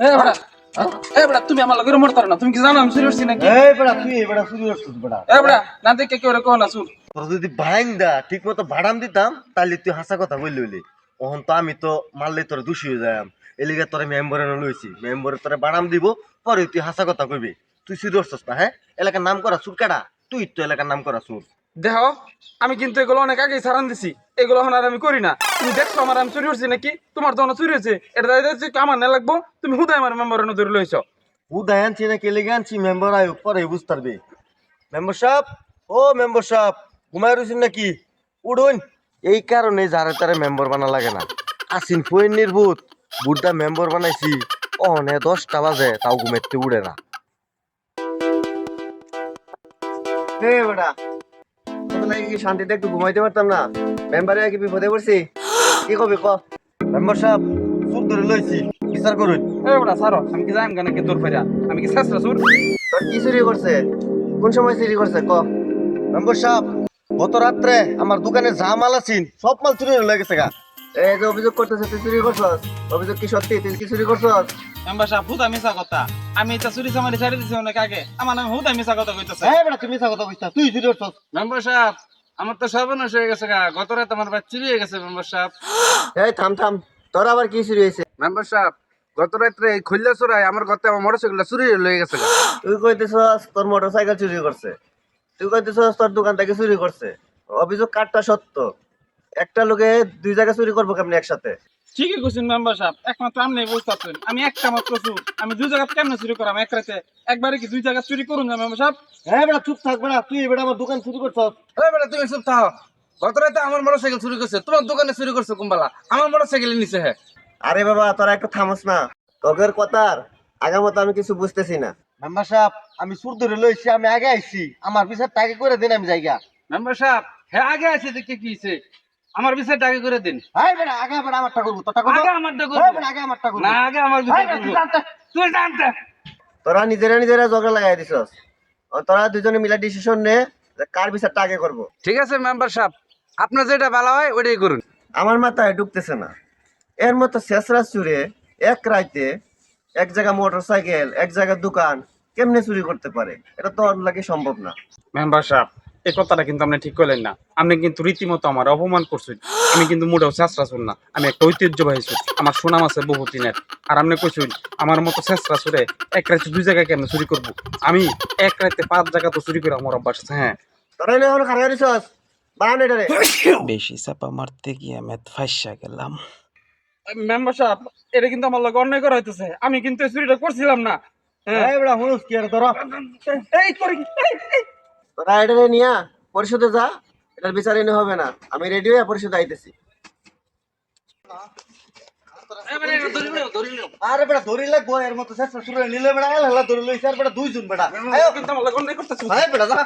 এ বেটা এ বেটা তুমি আমার লগে মরতে না। তুমি কি জানো আমি চুরি নাকি? এই বেড়া তুই এই বেড়া শুরু করছিস বেড়া এ বেটা না দেখে কেউ কো না শুন তোর যদি ভাইং দা ঠিক মতো ভাড়াম দিতাম তাহলে তুই হাসা কথা বললি হইলি। ওহন তো আমি তো মারলে তোর দোষী হয়ে যাম এলিগে তোরে মেম্বরে লইছি। মেম্বরে তোরে বাড়াম দিব পরে তুই হাসা কথা কইবি। তুই করছিস না হ্যাঁ? এলাকার নাম করা সুর কাটা তুই তো এলাকার নাম করা সুর দেহ আমি কিন্তু এগুলো অনেক আগেই সারান দিছি। এগুলো এখন আর আমি করি না। তুমি দেখছ আমার আমি চুরি করছি নাকি? তোমার তো চুরি হয়েছে। এটা দেখছি আমার না লাগবো। তুমি হুদাই আমার মেম্বার ধরে লইছো। উদয় আনছি না, কেলে আনছি? মেম্বার আয় পরে বুঝতে পারবি। মেম্বার সাহেব, ও মেম্বার সাহেব ঘুমাই রয়েছেন নাকি? উঠুন। এই কারণে যারে তারে মেম্বার বানা লাগে না। আসিন ফুয়ের নির্ভূত বুড়টা মেম্বার বানাইছি। অনে দশটা বাজে, তাও ঘুমাইতে উড়ে না। হে বেটা কি শান্তিতে একটু ঘুমাইতে পারতাম না। মেম্বারে কি বিপদে পড়ছি। কি কবি ক? মেম্বার সাহেব সুর ধরে লইছি। বিচার করুন এই সারো আমি কি জানি কেন কি দূর ফেরা? আমি কি শেষ সুর তোর কি চুরি করছে? কোন সময় চুরি করছে? ক। মেম্বার সাহেব গত রাত্রে আমার দোকানে যা মাল আছে সব মাল চুরি হয়ে গেছে গা। এই যে অভিযোগ করতেছে তুই চুরি করছস? অভিযোগ কি সত্যি? তুই কি চুরি করছস? মেম্বার সাহেব হুদা মিশা কথা। আমি এটা চুরি সামারি ছাড়ি দিছি অনেক আগে। আমার নাম হুদা মিশা কথা কইতেছে। এই বেটা তুমি কথা কইছিস তুই চুরি করছস। মেম্বার সাহেব আমার তো সর্বনাশ হয়ে গেছে গা। গত রাত আমার বাচ্চা চুরি হয়ে গেছে মেম্বার সাহেব এই থাম থাম। তোর আবার কি চুরি হয়েছে? মেম্বার সাহেব গত রাত্রে এই খুললে চুরাই আমার গতে আমার মোটরসাইকেল চুরি হয়ে গেছে তুই কইতেছস তোর মোটরসাইকেল চুরি করছে। তুই কইতেছস তোর দোকান থেকে চুরি করছে। অভিযোগ কাটটা সত্য? একটা লোকে দুই জায়গা চুরি করব কেমনি একসাথে? ঠিকই কইছেন মেম্বার সাহেব একমাত্র আপনি বুঝতে পারছেন আমি একটা মাত্র চুর আমি দুই জায়গা কেমনে চুরি করাম? এক রাতে একবারে কি দুই জায়গা চুরি করুন না মেম্বার সাহেব? হ্যাঁ বেটা চুপ থাক বেটা তুই বেটা আমার দোকান চুরি করছস। এই বেটা তুমি চুপ থাও গত রাতে আমার মোটরসাইকেল চুরি করছে তোমার দোকানে চুরি করছে কুম্বালা। আমার মোটরসাইকেল নিচে হ্যাঁ আরে বাবা তোরা একটু থামস না। তোকের কথার আগামত আমি কিছু বুঝতেছি না। মেম্বার সাহেব আমি সুর ধরে লইছি আমি আগে আইছি। আমার বিচার টাকা করে দিন আমি জায়গা। মেম্বার সাহেব হ্যাঁ আগে আছে দেখে কি হইছে? আমার বিষয় টাকা করে দিন। হাই বেটা আগে বেটা আমারটা করব করব? আগে আমারটা করব। বেটা আগে আমারটা করব। না আগে আমার করব। তুই জানতে। তোরা নিজেরা নিজেরা ঝগড়া লাগাই দিছস। ও তোরা দুজনে মিলা ডিসিশন নে যে কার বিচারটা আগে করব। ঠিক আছে মেম্বার সাহেব। আপনার যেটা ভালো হয় ওইটাই করুন। আমার মাথায় ঢুকতেছে না। এর মতো শেষরা চুরে এক রাইতে এক জায়গা মোটর সাইকেল এক জায়গা দোকান কেমনে চুরি করতে পারে? এটা তো লাগে সম্ভব না। মেম্বার সাহেব এই কথাটা কিন্তু আপনি ঠিক করলেন না। আপনি কিন্তু রীতিমতো আমার অপমান করছেন। আমি কিন্তু মোটেও চেষ্টা শুন না। আমি একটা ঐতিহ্যবাহী সুর। আমার সুনাম আছে বহু দিনের আর আপনি কইছেন আমার মতো চেষ্টা সুরে এক রাতে দুই জায়গায় কেন চুরি করব? আমি এক রাতে পাঁচ জায়গা তো চুরি করে আমার অভ্যাস হ্যাঁ। বেশি চাপা মারতে গিয়ে আমি ফাইসা গেলাম। মেম্বার সাহেব এটা কিন্তু আমার লগে অন্যায় করা হইতেছে। আমি কিন্তু এই চুরিটা করছিলাম না। হ্যাঁ। এই কি আর তোরা? এই করে। তোরা এটারে নিয়া পরিশোধে যা এটার বিচার এনে হবে না। আমি রেডি হয়ে পরিশোধে আইতেছি। এটা ধরে ধরে। আরে বেটা ধরি লাগবো এর মতো শেষ শুরু নিলে বেটা হেলা ধরিল লইছে আর বেটা দুইজন বেটা। আয় বেটা যা।